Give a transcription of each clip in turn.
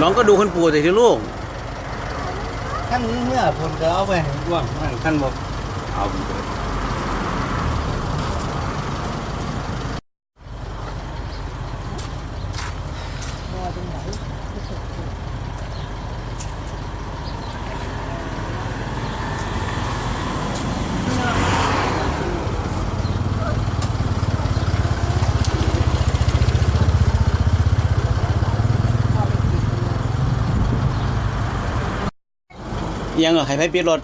น้องก็ดูคุณปู่สิที่ลูกขั้นเมื่อผมจะเอาไปให้กว้างมันขั้นบอกเอา ยังเหรอใครไปปิดรถ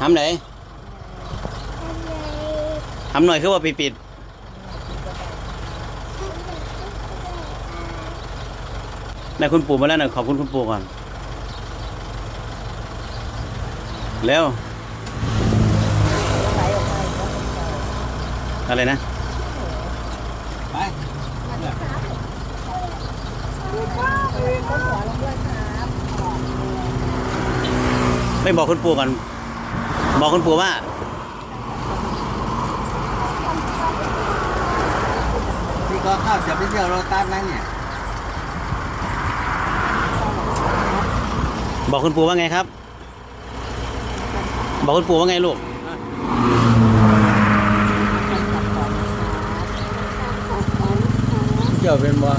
ทำไหนทำหน่อยคือว่าไปปิดนายคุณปู่มาแล้วหน่อยขอบคุณคุณปู่ก่อนเร็วอะไรนะ ไม่บอกคุณปู่ก่อน บอกคุณปู่ว่า พี่ก็ข้าวจะไปเที่ยวโรตัสนั่นเนี่ย บอกคุณปู่ว่าไงครับ บอกคุณปู่ว่าไงลูกเที่ยวเป็นบ่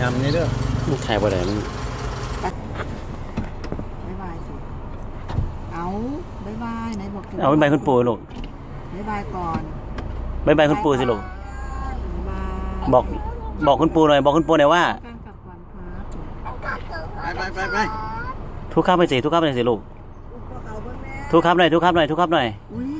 ยำนี่เด้อลูกชายบ่ได้มึง บายบายสิ เอาบายบายไหนบอกจะเอาไปบายคุณปู่ลูกบายบายก่อนบายบายคุณปู่สิลูกบายบายบอกบอกคุณปู่หน่อย บอกคุณปู่หน่อยว่า การกลับก่อนครับไปไปไปไปทุกข้ามไปสิทุกข้ามไปสิลูกเอาเบิ่งแม่ทุกข้ามหน่อยทุกข้ามหน่อยทุกข้ามหน่อย อุ้ย